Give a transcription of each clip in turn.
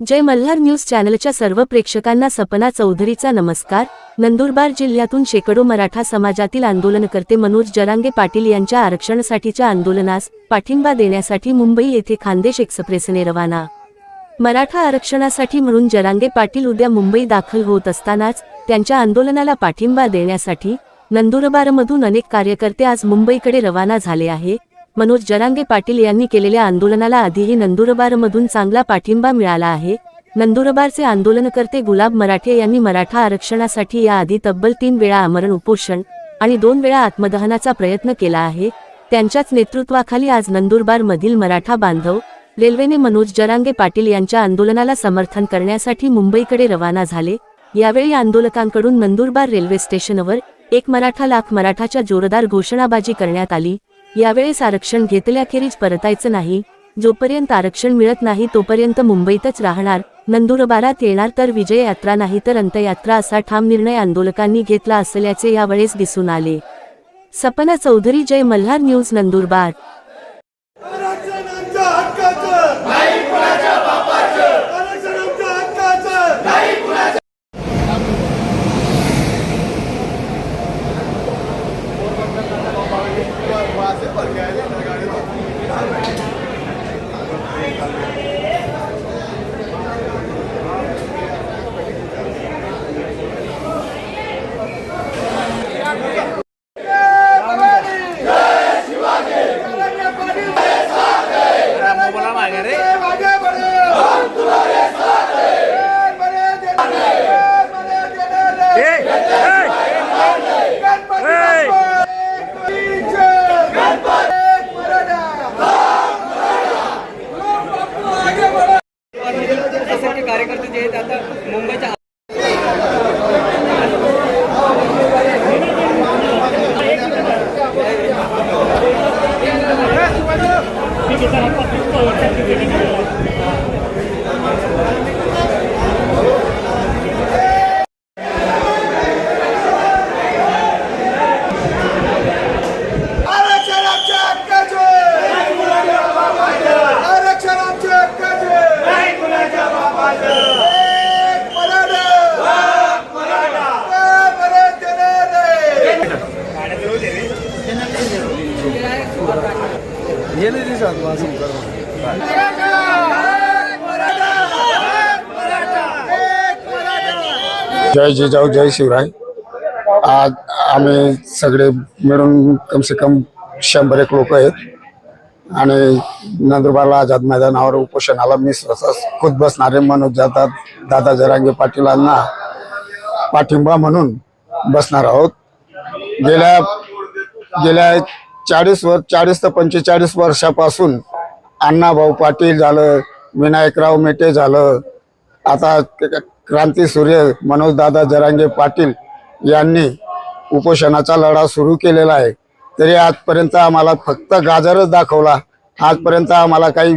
जय Malhar news चॅनलच्या सर्व प्रेक्षकांना सपना चौधरीचा नमस्कार. नंदुरबार जिल्ह्यातून शेकडो मराठा समाजातील आंदोलनकर्ते मनोज जरांगे पाटील यांच्या आरक्षणासाठीच्या आंदोलनास पाठिंबा देण्यासाठी मुंबई येथे खानदेश एक्सप्रेसने रवाना. मराठा आरक्षणासाठी म्हणून जरांगे पाटील उद्या मुंबई दाखल होत असतानाच त्यांच्या आंदोलनाला पाठिंबा देण्यासाठी नंदुरबारमधून अनेक कार्यकर्ते आज मुंबईकडे रवाना झाले आहे मनोज जरांगे पाटील यांनी केलेल्या आंदोलनाला आधीही नंदुरबारमधून चांगला पाठिंबा मिळाला आहे. नंदुरबारचे आंदोलनकर्ते गुलाब मराठे यांनी मराठा आरक्षणासाठी याआधी तब्बल तीन वेळा आमरण उपोषण आणि दोन वेळा आत्मदहनाचा प्रयत्न केला आहे. त्यांच्याच नेतृत्वाखाली आज नंदुरबारमधील मराठा बांधव रेल्वेने मनोज जरांगे पाटील यांच्या आंदोलनाला समर्थन करण्यासाठी मुंबईकडे रवाना झाले. यावेळी आंदोलकांकडून नंदुरबार रेल्वे स्टेशनवर एक मराठा लाख मराठाच्या जोरदार घोषणाबाजी करण्यात आली. यावेळेस आरक्षण घेतल्याखेरीज परतायचं नाही. जोपर्यंत आरक्षण मिळत नाही तोपर्यंत मुंबईतच राहणार. नंदुरबारात येणार तर विजय यात्रा नाही तर अंत्ययात्रा असा ठाम निर्णय आंदोलकांनी घेतला असल्याचे यावेळेस दिसून आले. सपना चौधरी जय मल्हार न्यूज नंदुरबार. मुंबईच्या आरक्षणाच्या हक्काचे आरक्षणाच्या हक्काचे एक मराठा एक बड़े देने जय जिजाऊ जय शिवराय. आज आम्ही सगळे मिळून कम से कम शंभर एक लोक आहेत. आणि नंदुरबारला आझाद मैदानावर उपोषणाला मी स्वतः खुद बसणारे मनोज जातात दादा जरांगे पाटीलांना पाठिंबा म्हणून बसणार आहोत. गेल्या गेल्या चाळीस वर चाळीस ते पंचेचाळीस वर्षापासून अण्णाभाऊ पाटील झालं विनायकराव मेटे झालं आता क्रांती सूर्य मनोजदादा जरांगे पाटील यांनी उपोषणाचा लढा सुरू केलेला आहे. तरी आजपर्यंत आम्हाला फक्त गाजरच दाखवला. आजपर्यंत आम्हाला काही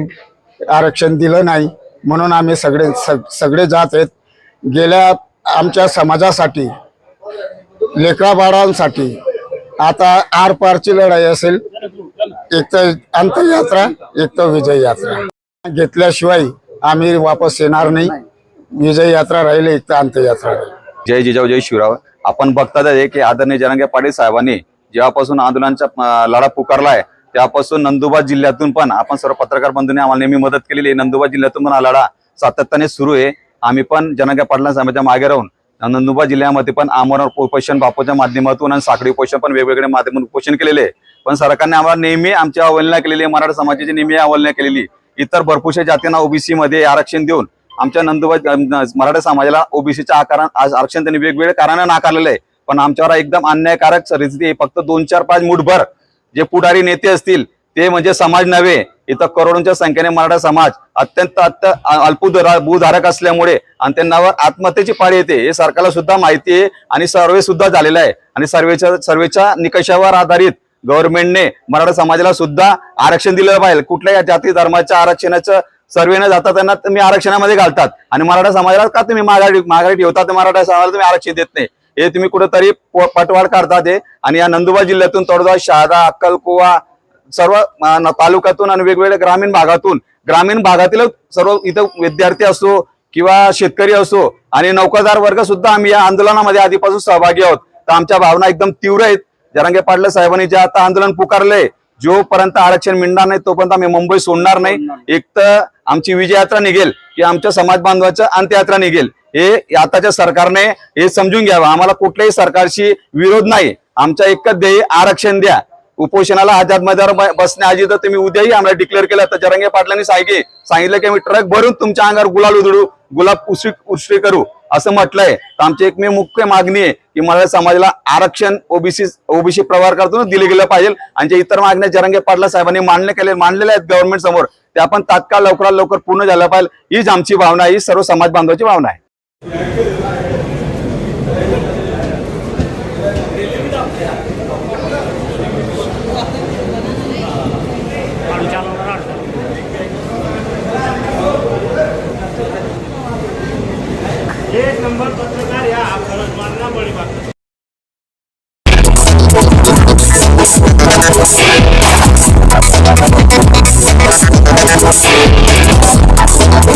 आरक्षण दिलं नाही. म्हणून आम्ही सगळे सग- सगळे जात आहेत. गेल्या आमच्या समाजासाठी लेकराबाळांसाठी आता आरपारची लढाई असेल एक तर अंतयात्रा एक तर विजय यात्रा घेतल्याशिवाय आम्ही वापस येणार नाही. विजय यात्रा राहील एक तर अंतयात्रा राहील. जय जिजाऊ जय शिवराव. आपण बघतात आहे की आदरणीय जनांगे पाटील साहेबांनी जेव्हापासून आंदोलनाचा लढा लढा पुकारलाय तेव्हापासून नंदुरबार जिल्ह्यातून पण आपण सर्व पत्रकार बंधूंनी आम्हाला नेहमी मदत केलेली आहे. नंदुरबार जिल्ह्यातून पण हा लढा सातत्याने सुरू आहे. आम्ही पण जनांगे पाटला साहेबांच्या मागे राहून नंदुरबार जिल्ह्यामध्ये पण आमरण उपोषण बापूच्या माध्यमातून आणि साखळी उपोषण पण वेगवेगळ्या माध्यमातून उपोषण केलेले आहे. पण सरकारने आम्हाला नेहमी आमची अवहेलना केलेली आहे मराठा समाजाची नेहमी अवहेलना केलेली इतर भरपूरशा जातींना ओबीसी मध्ये आरक्षण देऊन आमच्या नंदुरबार मराठा समाजाला ओबीसीच्या आकारा आरक्षण त्यांनी वेगवेगळ्या कारणाने नाकारलेलं आहे. पण आमच्यावर एकदम अन्यायकारक परिस्थिती फक्त दोन चार पाच मुठभर जे पुढारी नेते असतील ते म्हणजे समाज नव्हे इथं करोडोंच्या संख्येने मराठा समाज अत्यंत अत्य अल्पभूधारक भूधारक असल्यामुळे आणि त्यांनावर आत्महत्येची पाळी येते हे सरकारला सुद्धा माहिती आहे आणि सर्वे सुद्धा झालेला आहे. आणि सर्वेच्या सर्वेच्या निकषावर आधारित गव्हर्नमेंटने मराठा समाजाला सुद्धा आरक्षण दिलं पाहिजे. कुठल्याही जाती धर्माच्या आरक्षणाचं सर्वे न जाता त्यांना तुम्ही आरक्षणामध्ये घालतात. आणि मराठा समाजाला का तुम्ही माघारी माघारी ठेवता मराठा समाजाला तुम्ही आरक्षण देत नाही. हे तुम्ही कुठेतरी प- पटवाड काढतात आणि या नंदुरबार जिल्ह्यातून तोडगा शहादा अक्कलकुवा सर्व तालुक्यातून आणि वेगवेगळ्या ग्रामीण भागातून ग्रामीण भागातील सर्व इथं विद्यार्थी असो किंवा शेतकरी असो आणि नौकादार वर्ग सुद्धा आम्ही या आंदोलनामध्ये आधीपासून सहभागी आहोत. तर आमच्या भावना एकदम तीव्र आहेत. जरांगे पाटील साहेबांनी जे आता आंदोलन पुकारलंय जोपर्यंत आरक्षण मिळणार नाही तोपर्यंत आम्ही मुंबई सोडणार नाही. एक तर आमची विजयात्रा निघेल की आमच्या समाज बांधवाच्या अंत्ययात्रा निघेल. हे आताच्या सरकारने हे समजून घ्यावं. आम्हाला कुठल्याही सरकारशी विरोध नाही. आमच्या एकच ध्येय आरक्षण द्या. उपोषणाला हजार मजार बसण्याआधी तर तुम्ही उद्याही आम्हाला डिक्लेअर केलं. तर जरंगे पाटलांनी सांगितले सांगितलं की आम्ही ट्रक भरून तुमच्या अंगावर गुलाल उधळू गुलाब उशी उष्टी करू असं म्हटलंय. तर आमची एकमेव मुख्य मागणी आहे की मराठा समाजाला आरक्षण ओबीसी ओबीसी प्रवारकातून दिले गेलं पाहिजे. आणि इतर मागण्या जरंगे पाटला साहेबांनी मान्य केले मांडलेल्या आहेत गव्हर्नमेंट समोर. ते आपण तात्काळ लवकरात लवकर पूर्ण झालं पाहिजे. हीच आमची भावना ही सर्व समाज बांधवाची भावना आहे. Yeah. नंबर पत्रकार या आपल्याला मानना पडेल